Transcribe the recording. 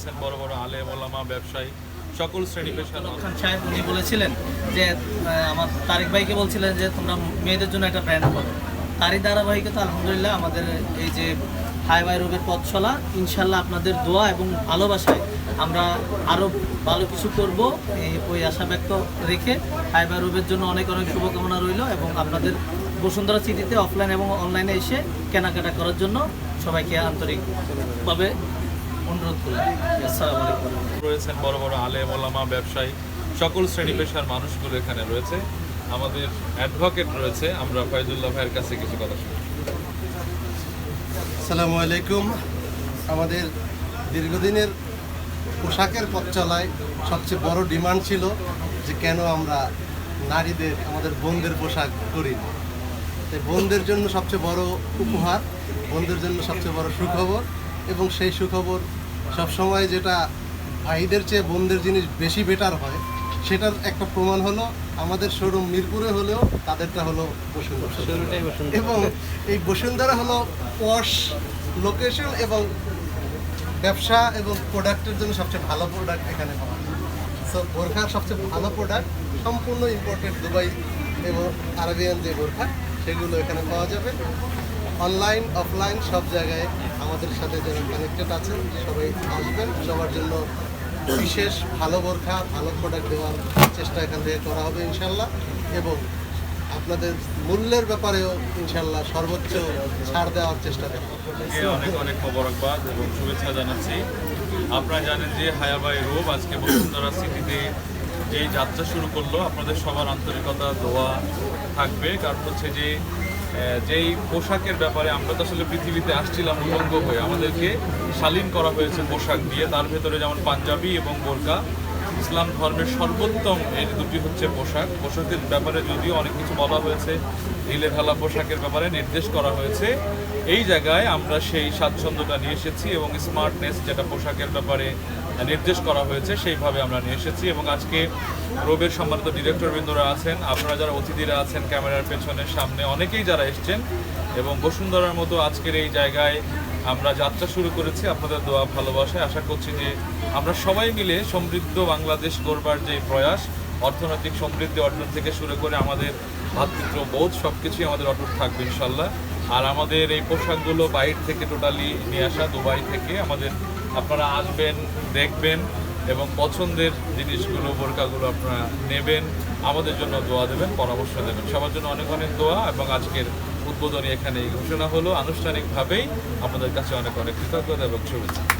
রয়েছেন বড় বড় আলে ওলামা ব্যবসায়ী সকল শ্রেণি পেশার খান সাহেব উনি বলেছিলেন যে আমার তারিক ভাইকে বলছিলেন যে তোমরা মেয়েদের জন্য একটা ব্র্যান্ড করো তারই ধারাবাহিকতা আলহামদুলিল্লাহ আমাদের এই যে হাই বাই রোগের পথ চলা ইনশাল্লাহ আপনাদের দোয়া এবং ভালোবাসায় আমরা আরও ভালো কিছু করব। এই ওই আশা ব্যক্ত রেখে হাই বাই রোগের জন্য অনেক অনেক শুভকামনা রইল এবং আপনাদের বসুন্ধরা সিটিতে অফলাইন এবং অনলাইনে এসে কেনাকাটা করার জন্য সবাইকে আন্তরিকভাবে অনুরোধ করলাম। আসসালামু আলাইকুম। রয়েছেন বড় বড় আলেম ওলামা ব্যবসায়ী সকল শ্রেণি পেশার মানুষগুলো এখানে রয়েছে। আমাদের অ্যাডভোকেট রয়েছে আমরা ফয়জুল্লাহ ভাইয়ের কাছে কিছু কথা শুনি। আসসালামু আলাইকুম। আমাদের দীর্ঘদিনের পোশাকের পথ চলায় সবচেয়ে বড় ডিমান্ড ছিল যে কেন আমরা নারীদের আমাদের বোনদের পোশাক করি না। তাই বোনদের জন্য সবচেয়ে বড় উপহার বোনদের জন্য সবচেয়ে বড় সুখবর এবং সেই সুখবর সবসময় যেটা ভাইদের চেয়ে বোনদের জিনিস বেশি বেটার হয় সেটার একটা প্রমাণ হলো আমাদের শোরুম মিরপুরে হলেও তাদেরটা হলো বসুন্ধরা। এবং এই বসুন্ধরা হলো পশ লোকেশন এবং ব্যবসা এবং প্রোডাক্টের জন্য সবচেয়ে ভালো প্রোডাক্ট এখানে পাওয়া যায়। সো বোরখার সবচেয়ে ভালো প্রোডাক্ট সম্পূর্ণ ইম্পোর্টেড দুবাই এবং আরবিয়ান যে বোরখা সেগুলো এখানে পাওয়া যাবে। অনলাইন অফলাইন সব জায়গায় আমাদের সাথে যারা কানেক্টেড আছেন, সবাই আসবেন। সবার জন্য বিশেষ ভালো বোরখা, ভালো প্রোডাক্ট দেওয়ার চেষ্টা এখান থেকে করা হবে ইনশাল্লাহ। এবং আপনাদের মূল্যের ব্যাপারেও ইনশাল্লাহ সর্বোচ্চ ছাড় দেওয়ার চেষ্টা করা অনেক অনেক মোবারকবাদ এবং শুভেচ্ছা জানাচ্ছি। আপনারা জানেন যে হায়াবাই রোব আজকে বসুন্ধরা সিটিতে যেই যাত্রা শুরু করল। আপনাদের সবার আন্তরিকতা, দোয়া থাকবে। কারণ হচ্ছে যে যেই পোশাকের ব্যাপারে আমরা তো আসলে পৃথিবীতে আসছিলাম উলঙ্গ হয়ে, আমাদেরকে শালীন করা হয়েছে পোশাক দিয়ে। তার ভেতরে যেমন পাঞ্জাবি এবং বোরকা ইসলাম ধর্মের সর্বোত্তম এই দুটি হচ্ছে পোশাক। পোশাকের ব্যাপারে যদিও অনেক কিছু বলা হয়েছে, ঢিলে ঢালা পোশাকের ব্যাপারে নির্দেশ করা হয়েছে। এই জায়গায় আমরা সেই স্বাচ্ছন্দ্যটা নিয়ে এসেছি এবং স্মার্টনেস যেটা পোশাকের ব্যাপারে নির্দেশ করা হয়েছে, সেইভাবে আমরা নিয়ে এসেছি এবং আজকে রোবের সম্মানিত ডিরেক্টরবৃন্দরা আছেন। আপনারা যারা অতিথিরা আছেন, ক্যামেরার পেছনের সামনে অনেকেই যারা এসছেন এবং বসুন্ধরার মতো আজকের এই জায়গায় আমরা যাত্রা শুরু করেছি আপনাদের দোয়া ভালোবাসায়। আশা করছি যে আমরা সবাই মিলে সমৃদ্ধ বাংলাদেশ গড়বার যে প্রয়াস, অর্থনৈতিক সমৃদ্ধি অর্জন থেকে শুরু করে আমাদের ভাতৃত্ব বোধ সব কিছুই আমাদের অটুট থাকবে ইনশাল্লাহ আর আমাদের এই পোশাকগুলো বাইর থেকে টোটালি নিয়ে আসা, দুবাই থেকে আমাদের আপনারা আসবেন, দেখবেন এবং পছন্দের জিনিসগুলো, বোরকাগুলো আপনারা নেবেন, আমাদের জন্য দোয়া দেবেন, পরামর্শ দেবেন। সবার জন্য অনেক অনেক দোয়া এবং আজকের উদ্বোধনী এখানে ঘোষণা হলো। আনুষ্ঠানিকভাবেই আপনাদের কাছে অনেক অনেক কৃতজ্ঞতা এবং শুভেচ্ছা।